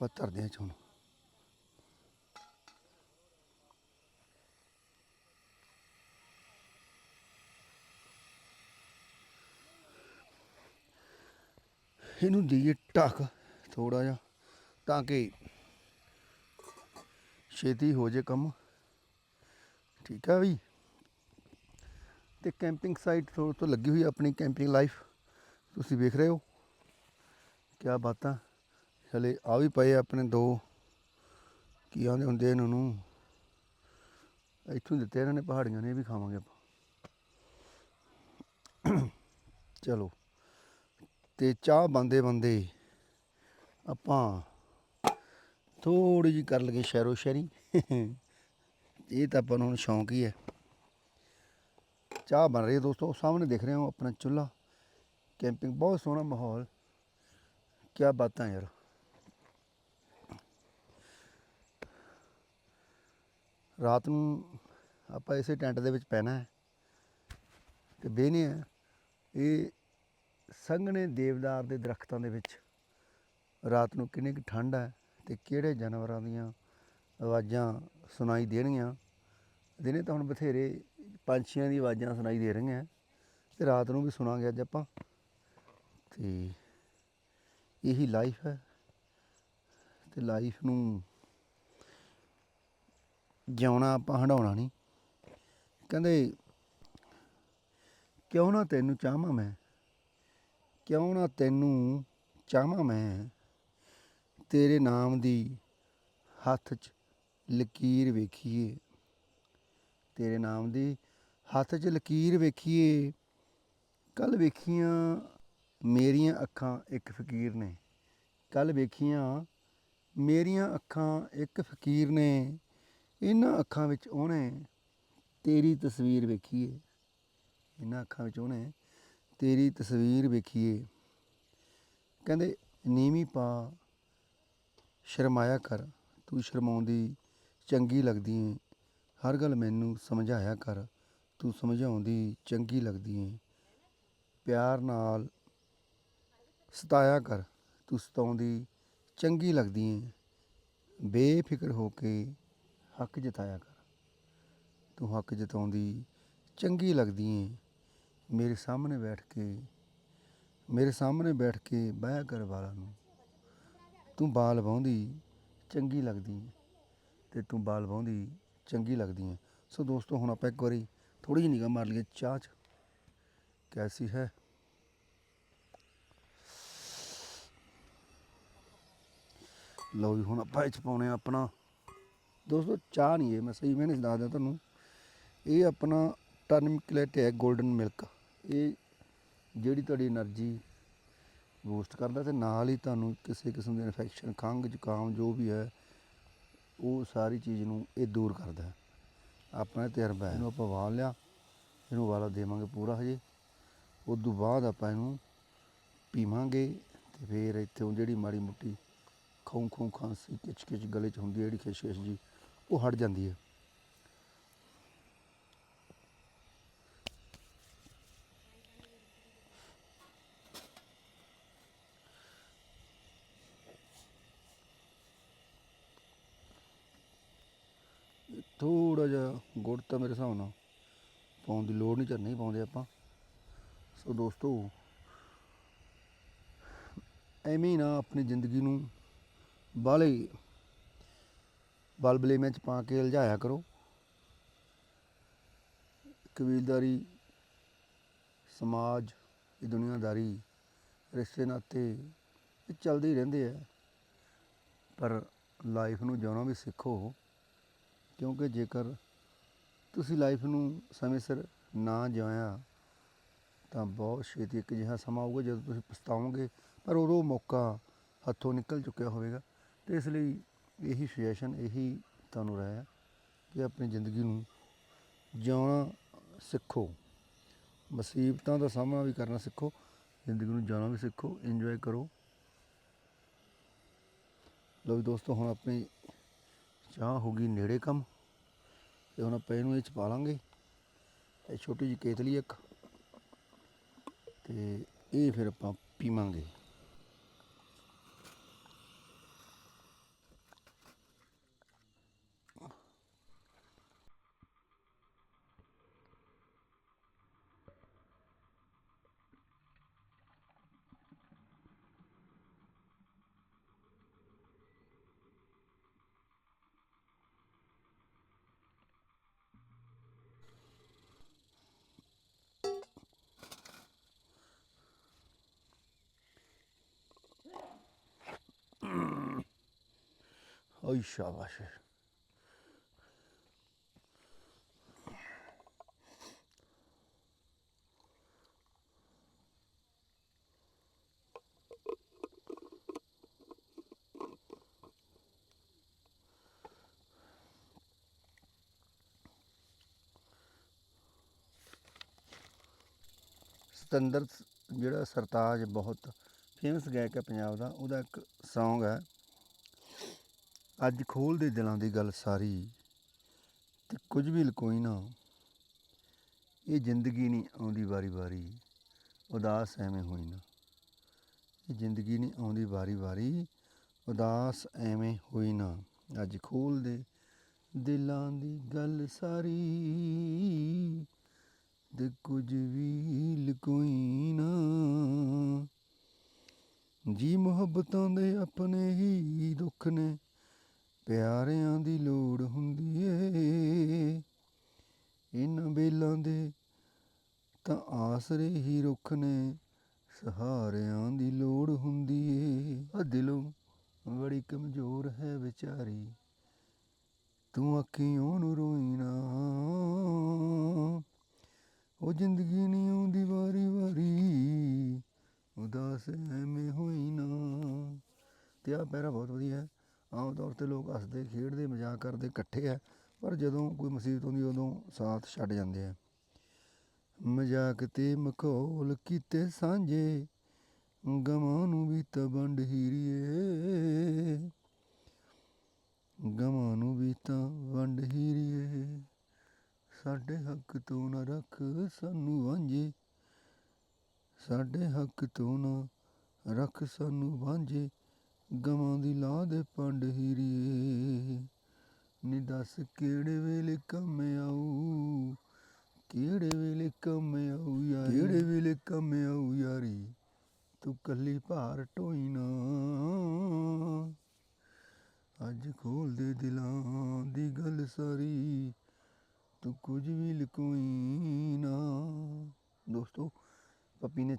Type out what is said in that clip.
ਧਰਦੇ ਆ ਚੋਣ। ਇਹਨੂੰ ਦੇਈਏ ਢੱਕ ਥੋੜਾ ਜਿਹਾ ਤਾਂ ਕਿ ਛੇਤੀ ਹੋ ਜੇ ਕੰਮ। ਠੀਕ ਆ ਵੀ ਤੇ ਕੈਂਪਿੰਗ ਸਾਈਟ ਤੋਂ ਤੋਂ ਲੱਗੀ ਹੋਈ ਆਪਣੀ ਕੈਂਪਿੰਗ ਲਾਈਫ। ਤੁਸੀਂ ਵੇਖ ਰਹੇ ਹੋ। ਕਿਆ ਬਾਤਾਂ। ਹਲੇ ਆ ਵੀ ਪਏ ਆਪਣੇ ਦੋ। ਕੀ ਆਂਦੇ ਹੁੰਦੇ ਇਹਨਾਂ ਨੂੰ? ਇੱਥੋਂ ਦਿੱਤੇ ਇਹਨਾਂ ਨੇ, ਪਹਾੜੀਆਂ ਨੇ, ਇਹ ਵੀ ਖਾਵਾਂਗੇ ਆਪਾਂ। ਚਲੋ। ਤੇ ਚਾਹ ਬੰਦੇ ਬੰਦੇ, ਆਪਾਂ ਥੋੜੀ ਜੀ ਕਰ ਲਗੇ ਸ਼ੈਰੋ ਸ਼ੈਰੀ ਇਹ ਤਾਂ ਆਪਾਂ ਨੂੰ ਹੁਣ ਸ਼ੌਂਕ ਹੀ ਹੈ। ਚਾਹ ਬਣ ਰਹੀ ਹੈ ਦੋਸਤੋ ਸਾਹਮਣੇ ਦੇਖ ਰਹੇ ਹੋ ਆਪਣਾ ਚੁੱਲ੍ਹਾ। ਕੈਂਪਿੰਗ, ਬਹੁਤ ਸੋਹਣਾ ਮਾਹੌਲ। ਕੀ ਬਾਤਾਂ ਯਾਰ। ਰਾਤ ਨੂੰ ਆਪਾਂ ਇਸੇ ਟੈਂਟ ਦੇ ਵਿੱਚ ਪੈਣਾ ਹੈ ਤੇ ਬਹਿਨੇ ਆ। ਇਹ ਸੰਘਣੇ ਦੇਵਦਾਰ ਦੇ ਦਰਖਤਾਂ ਦੇ ਵਿੱਚ ਰਾਤ ਨੂੰ ਕਿੰਨੀ ਕੁ ਠੰਡ ਹੈ ਤੇ ਕਿਹੜੇ ਜਾਨਵਰਾਂ ਦੀਆਂ ਆਵਾਜ਼ਾਂ ਸੁਣਾਈ ਦੇਣਗੀਆਂ ਦਿਨੇ ਤਾਂ ਹੁਣ ਬਥੇਰੇ ਪੰਛੀਆਂ ਦੀ ਆਵਾਜ਼ਾਂ ਸੁਣਾਈ ਦੇ ਰਹੀਆਂ ਤੇ ਰਾਤ ਨੂੰ ਵੀ ਸੁਣਾਂਗੇ ਅੱਜ ਆਪਾਂ। ਤੇ ਇਹੀ ਲਾਈਫ ਹੈ ਤੇ ਲਾਈਫ ਨੂੰ ਜਿਉਣਾ ਆਪਾਂ ਹੰਡਾਉਣਾ ਨਹੀਂ। ਕਹਿੰਦੇ, ਕਿਉਂ ਨਾ ਤੈਨੂੰ ਚਾਹਾਂ ਮੈਂ? ਕਿਉਂ ਨਾ ਤੈਨੂੰ ਚਾਹਾਂ ਮੈਂ? ਤੇਰੇ ਨਾਮ ਦੀ ਹੱਥ 'ਚ ਲਕੀਰ ਵੇਖੀਏ। ਤੇਰੇ ਨਾਮ ਦੀ ਹੱਥ 'ਚ ਲਕੀਰ ਵੇਖੀਏ। ਕੱਲ ਵੇਖੀਆਂ ਮੇਰੀਆਂ ਅੱਖਾਂ ਇੱਕ ਫਕੀਰ ਨੇ। ਕੱਲ ਵੇਖੀਆਂ ਮੇਰੀਆਂ ਅੱਖਾਂ ਇੱਕ ਫਕੀਰ ਨੇ। ਇਹਨਾਂ ਅੱਖਾਂ ਵਿੱਚ ਉਹਨੇ ਤੇਰੀ ਤਸਵੀਰ ਵੇਖੀਏ। ਇਹਨਾਂ ਅੱਖਾਂ ਵਿੱਚ ਉਹਨੇ ਤੇਰੀ ਤਸਵੀਰ ਵੇਖੀਏ। ਕਹਿੰਦੇ, ਨੀਵੀਂ ਪਾ, ਸ਼ਰਮਾਇਆ ਕਰ। ਤੂੰ ਸ਼ਰਮਾਉਂਦੀ ਚੰਗੀ ਲੱਗਦੀ ਏ। ਹਰ ਗੱਲ ਮੈਨੂੰ ਸਮਝਾਇਆ ਕਰ। ਤੂੰ ਸਮਝਾਉਂਦੀ ਚੰਗੀ ਲੱਗਦੀ ਏ। ਪਿਆਰ ਨਾਲ ਸਤਾਇਆ ਕਰ। ਤੂੰ ਸਤਾਉਂਦੀ ਚੰਗੀ ਲੱਗਦੀ ਏ। ਬੇਫਿਕਰ ਹੋ ਕੇ ਹੱਕ ਜਤਾਇਆ ਕਰ। ਤੂੰ ਹੱਕ ਜਤਾਉਂਦੀ ਚੰਗੀ ਲੱਗਦੀ ਏ। ਮੇਰੇ ਸਾਹਮਣੇ ਬੈਠ ਕੇ, ਮੇਰੇ ਸਾਹਮਣੇ ਬੈਠ ਕੇ ਬਹਿ ਕਰ ਵਾਲਾਂ ਨੂੰ। ਤੂੰ ਬਾਲ ਵਾਹੁੰਦੀ ਚੰਗੀ ਲੱਗਦੀ ਏ। ਤੇ ਤੂੰ ਬਾਲ ਵਾਹੁੰਦੀ ਚੰਗੀ ਲੱਗਦੀ ਏ। ਸੋ ਦੋਸਤੋ, ਹੁਣ ਆਪਾਂ ਇੱਕ ਵਾਰੀ ਥੋੜੀ ਜਿਹੀ ਨਿਗਾਹ ਮਾਰ ਲਈਏ ਚਾਹ 'ਚ। ਕੈਸੀ ਹੈ? ਲਓ ਜੀ, ਹੁਣ ਆਪਾਂ ਇਹ 'ਚ ਪਾਉਣੇ ਆਪਣਾ ਦੋਸਤੋ, ਚਾਹ ਨਹੀਂ ਇਹ ਮੈਂ ਸਹੀ ਮੈਨੇ ਦੱਸਦਾ ਤੁਹਾਨੂੰ। ਇਹ ਆਪਣਾ ਟਰਨਮਿਕਲੇਟ ਹੈ 골ਡਨ ਮਿਲਕ ਇਹ ਜਿਹੜੀ ਤੁਹਾਡੀ એનર્ਜੀ ਬੂਸਟ ਕਰਦਾ ਤੇ ਨਾਲ ਹੀ ਤੁਹਾਨੂੰ ਕਿਸੇ ਕਿਸਮ ਦੇ ਇਨਫੈਕਸ਼ਨ ਖੰਗ ਜ਼ੁਕਾਮ, ਜੋ ਵੀ ਹੈ, ਉਹ ਸਾਰੀ ਚੀਜ਼ ਨੂੰ ਇਹ ਦੂਰ ਕਰਦਾ ਆਪਣੇ ਤਜਰਬਾ ਹੈ। ਇਹਨੂੰ ਆਪਾਂ ਵਾਲ ਲਿਆ, ਇਹਨੂੰ ਵਾਲਾ ਦੇਵਾਂਗੇ ਪੂਰਾ ਹਜੇ। ਉਸ ਤੋਂ ਬਾਅਦ ਆਪਾਂ ਇਹਨੂੰ ਪੀਵਾਂਗੇ ਤੇ ਫਿਰ ਇੱਥੇ ਜਿਹੜੀ ਮਾੜੀ ਮੁੱਟੀ ਖੌਂ ਖੌਂ ਖਾਂਸੀ ਕਿਚ ਕਿਚ ਗਲੇ 'ਚ ਹੁੰਦੀ ਜਿਹੜੀ ਖਿਸ਼ਖਿਸ਼ ਜੀ ਉਹ ਹਟ ਜਾਂਦੀ ਹੈ। ਥੋੜਾ ਜਿਹਾ ਗੁੜ ਤਾਂ ਮੇਰੇ ਹਿਸਾਬ ਨਾਲ ਪਾਉਣ ਦੀ ਲੋੜ ਨਹੀਂ, ਚੰਨੀ ਪਾਉਂਦੇ ਆਪਾਂ। ਸੋ ਦੋਸਤੋ, ਐਵੇਂ ਨਾ ਆਪਣੀ ਜ਼ਿੰਦਗੀ ਨੂੰ ਬਾਹਲੇ ਬਲਬਲੇਮੇ ਚ ਪਾ ਕੇ ਉਲਝਾਇਆ ਕਰੋ। ਕਬੀਲਦਾਰੀ, ਸਮਾਜ, ਇਹ ਦੁਨੀਆਦਾਰੀ, ਰਿਸ਼ਤੇ ਨਾਤੇ ਇਹ ਚੱਲਦੇ ਹੀ ਰਹਿੰਦੇ ਆ। ਪਰ ਲਾਈਫ ਨੂੰ ਜਿਉਣਾ ਵੀ ਸਿੱਖੋ, ਕਿਉਂਕਿ ਜੇਕਰ ਤੁਸੀਂ ਲਾਈਫ ਨੂੰ ਸਮੇਂ ਸਿਰ ਨਾ ਜਿਉਇਆ ਤਾਂ ਬਹੁਤ ਛੇਤੀ ਇੱਕ ਜਿਹਾ ਸਮਾਂ ਆਊਗਾ ਜਦੋਂ ਤੁਸੀਂ ਪਛਤਾਓਗੇ, ਪਰ ਉਦੋਂ ਮੌਕਾ ਹੱਥੋਂ ਨਿਕਲ ਚੁੱਕਿਆ ਹੋਵੇਗਾ। ਤੇ ਇਸ ਲਈ ਇਹੀ ਸੁਜੈਸ਼ਨ ਇਹੀ ਤੁਹਾਨੂੰ ਰਾਏ ਹੈ ਕਿ ਆਪਣੀ ਜ਼ਿੰਦਗੀ ਨੂੰ ਜਿਉਣਾ ਸਿੱਖੋ। ਮੁਸੀਬਤਾਂ ਦਾ ਸਾਹਮਣਾ ਵੀ ਕਰਨਾ ਸਿੱਖੋ, ਜ਼ਿੰਦਗੀ ਨੂੰ ਜਿਉਣਾ ਵੀ ਸਿੱਖੋ ਇੰਜੋਏ ਕਰੋ। ਲੋ ਦੋਸਤੋ, ਹੁਣ ਆਪਣੀ ਚਾਹ ਹੋ ਗਈ ਨੇੜੇ ਕੰਮ ਤੇ ਹੁਣ ਆਪਾਂ ਇਹਨੂੰ ਇਹ ਚ ਪਾ ਲਾਂਗੇ। ਇਹ ਛੋਟੀ ਜਿਹੀ ਕੇਤਲੀ ਇੱਕ ਤੇ ਇਹ ਫਿਰ ਆਪਾਂ ਪੀਵਾਂਗੇ। ਓਏ ਸ਼ਾਬਾਸ਼ ਸਤਿੰਦਰ, ਜਿਹੜਾ ਸਰਤਾਜ ਬਹੁਤ ਫੇਮਸ ਗਾਇਕ ਹੈ ਪੰਜਾਬ ਦਾ, ਉਹਦਾ ਇੱਕ Song ਹੈ ਅੱਜ ਖੋਲ ਦੇ ਦਿਲਾਂ ਦੀ ਗੱਲ ਸਾਰੀ ਤੇ ਕੁਝ ਵੀ ਲਕੋਈ ਨਾ ਇਹ ਜ਼ਿੰਦਗੀ ਨਹੀਂ ਆਉਂਦੀ ਵਾਰੀ ਵਾਰੀ, ਉਦਾਸ ਐਵੇਂ ਹੋਈ ਨਾ। ਇਹ ਜ਼ਿੰਦਗੀ ਨਹੀਂ ਆਉਂਦੀ ਵਾਰੀ ਵਾਰੀ, ਉਦਾਸ ਐਵੇਂ ਹੋਈ ਨਾ। ਅੱਜ ਖੋਲ ਦੇ ਦਿਲਾਂ ਦੀ ਗੱਲ ਸਾਰੀ ਤੇ ਕੁਝ ਵੀ ਲਕੋਈ ਨਾ। ਜੀ ਮੁਹੱਬਤਾਂ ਦੇ ਆਪਣੇ ਹੀ ਦੁੱਖ ਨੇ ਪਿਆਰਿਆਂ ਦੀ ਲੋੜ ਹੁੰਦੀ ਏ। ਇਹਨਾਂ ਬੇਲਾਂ ਦੇ ਤਾਂ ਆਸਰੇ ਹੀ ਰੁੱਖ ਨੇ, ਸਹਾਰਿਆਂ ਦੀ ਲੋੜ ਹੁੰਦੀ ਏ। ਆ ਦਿਲੋਂ ਬੜੀ ਕਮਜ਼ੋਰ ਹੈ ਵਿਚਾਰੀ, ਤੂੰ ਅੱਖੀਆਂ ਨੂੰ ਰੋਈ ਨਾ। ਉਹ ਜ਼ਿੰਦਗੀ ਨਹੀਂ ਆਉਂਦੀ ਵਾਰੀ ਵਾਰੀ, ਉਦਾਸ ਐਵੇਂ ਹੋਈ ਨਾ। ਤੇ ਆ ਪੈਰਾ ਬਹੁਤ ਵਧੀਆ। ਹੈ ਆਮ ਤੌਰ ਤੇ ਲੋਕ ਹੱਸਦੇ, ਖੇਡਦੇ, ਮਜ਼ਾਕ ਕਰਦੇ ਇਕੱਠੇ ਆ, ਪਰ ਜਦੋਂ ਕੋਈ ਮੁਸੀਬਤ ਹੁੰਦੀ ਉਦੋਂ ਸਾਥ ਛੱਡ ਜਾਂਦੇ ਆ। ਮਜ਼ਾਕ ਤੇ ਮਖੌਲ ਕੀਤੇ ਸਾਂਝੇ, ਗਮਾਂ ਨੂੰ ਵੀ ਤਾਂ ਵੰਡ ਹੀਰੀਏ। ਗਮਾਂ ਨੂੰ ਵੀ ਤਾਂ ਵੰਡ ਹੀਰੀਏ। ਸਾਡੇ ਹੱਕ ਤੋਂ ਨਾ ਰੱਖ ਸਾਨੂੰ ਵਾਂਝੇ। ਸਾਡੇ ਹੱਕ ਤੋਂ ਨਾ ਰੱਖ ਸਾਨੂੰ ਵਾਂਝੇ। ਗਵਾਂ ਦੀ ਲਾਹ ਦੇ ਪੰਡ ਹੀਰੀਏ ਨੀ ਦੱਸ ਕਿਹੜੇ ਵੇਲੇ ਕੰਮ ਆਊ, ਕਿਹੜੇ ਵੇਲੇ ਕੰਮ ਆਊ ਯਾਰੀ। ਕਿਹੜੇ ਵੇਲੇ ਕੰਮ ਆਊ ਯਾਰੀ, ਤੂੰ ਕੱਲੀ ਭਾਰ ਢੋਈ ਨਾ। ਅੱਜ ਖੋਲ ਦੇ ਦਿਲਾਂ ਦੀ ਗੱਲ ਸਾਰੀ, ਤੂੰ ਕੁਝ ਵੀ ਲਕੋਈ ਨਾ। ਦੋਸਤੋ, ਪੱਪੀ ਨੇ